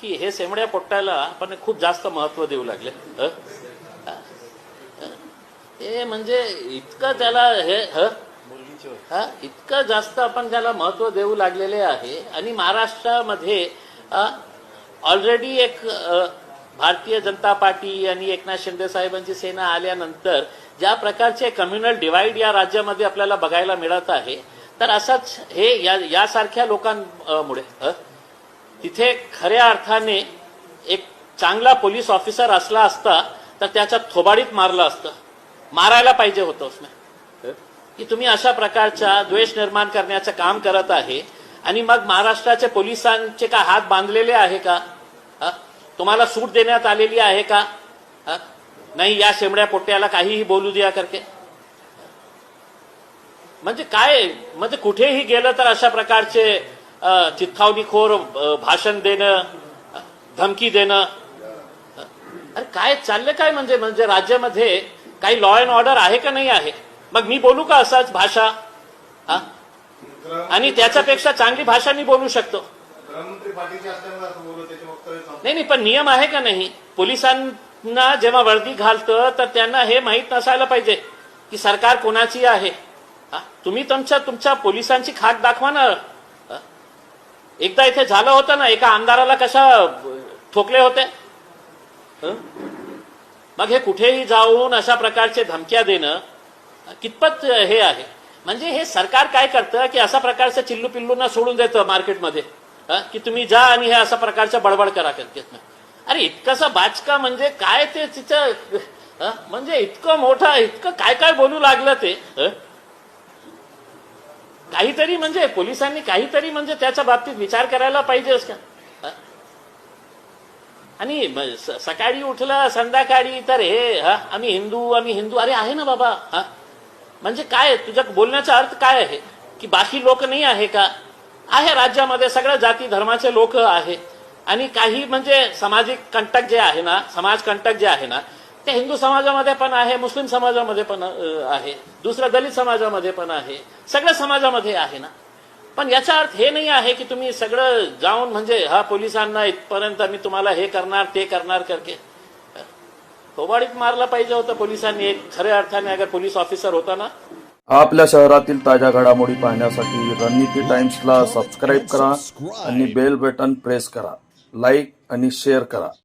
की हे सेमड्या पोट्ट्याला आपण खूप जास्त महत्त्व देऊ लागले? हे? म्हणजे इतकं त्याला हे ह? हा? इतकं जास्त आपण त्याला महत्त्व देऊ लागलेले आहे. आणि महाराष्ट्रामध्ये ऑलरेडी एक भारतीय जनता पार्टी आणि एकनाथ शिंदे साहेबांची सेना आल्यानंतर ज्या प्रकारचे कम्युनल डिवाइड या राज्यामध्ये आपल्याला बघायला मिळत आहे तर असंच हे या यासारख्या लोकांमुळे अ, तिथे खऱ्या अर्थाने एक चांगला पोलीस ऑफिसर असला असता तर त्याच्या थोबाडीत मारलं असतं. मारायला पाहिजे होतं उसने. की तुम्ही अशा प्रकारचा द्वेष निर्माण करण्याचं काम करत आहे आणि मग महाराष्ट्राचे पोलिसांचे का हात बांधलेले आहे का? तुम्हाला सूट देण्यात आलेली आहे का? नाही या शेमड्या पोट्याला काहीही बोलू द्या करके. म्हणजे काय? म्हणजे कुठेही गेलं तर अशा प्रकारचे चिथावणीखोर भाषण देणं धमकी देणं. अरे काय चाललं काय म्हणजे? म्हणजे राज्यामध्ये काही लॉ अँड ऑर्डर आहे का नाही आहे? मग मी बोलू का असाच भाषा? हा? आणि त्याच्यापेक्षा चांगली भाषा मी बोलू शकतो. नाही नाही पण नियम आहे का नाही? पोलिसांना जेव्हा वर्दी घालतं तर त्यांना हे माहीत नसायला पाहिजे की सरकार कोणाची आहे? तुम्ही तुमच्या तुमच्या पोलिसांची खाक दाखवा ना. एकदा इथे झालं होतं ना एका आमदाराला कशा ठोकले होते? मग हे कुठेही जाऊन अशा प्रकारचे धमक्या देणं कितपत हे आहे? म्हणजे हे सरकार काय करतं की अशा प्रकारचं चिल्लू पिल्लूंना सोडून देतं मार्केटमध्ये. की तुम्ही जा आणि हे अशा प्रकारचं बडबड करा करत अरे इतकंसा बाचका म्हणजे काय ते तिचं म्हणजे इतकं मोठं इतकं काय काय बोलू लागलं ते काहीतरी म्हणजे पोलिसांनी काहीतरी म्हणजे त्याच्या बाबतीत विचार करायला पाहिजेच का आणि सकाळी उठलं संध्याकाळी तर हे हा आम्ही हिंदू आम्ही हिंदू अरे आहे ना बाबा हा. म्हणजे काय तुझ्या बोलण्याचा अर्थ काय आहे? की बाकी लोक नाही आहे का? आहे राज्यामध्ये सगळ्या जाती धर्माचे लोक आहे. आणि काही म्हणजे सामाजिक कंटक जे आहे ना समाज कंटक जे आहे ना ते हिंदू समाजामध्ये पण आहे मुस्लिम समाजामध्ये पण आहे दुसऱ्या दलित समाजामध्ये पण आहे सगळ्या समाजामध्ये आहे ना? पण याचा अर्थ हे नाही आहे की तुम्ही सगळं जाऊन म्हणजे हा पोलिसांना इथपर्यंत मी तुम्हाला हे करणार ते करणार करके. थोबाडीत मारलं पाहिजे होतं पोलिसांनी एक खऱ्या अर्थाने अगर पोलीस ऑफिसर होता ना? आपल्या शहरातील ताज्या घडामोडी पाहण्यासाठी रणनीती टाइम्सला सबस्क्राईब करा आणि बेल बटन प्रेस करा. लाईक आणि शेअर करा.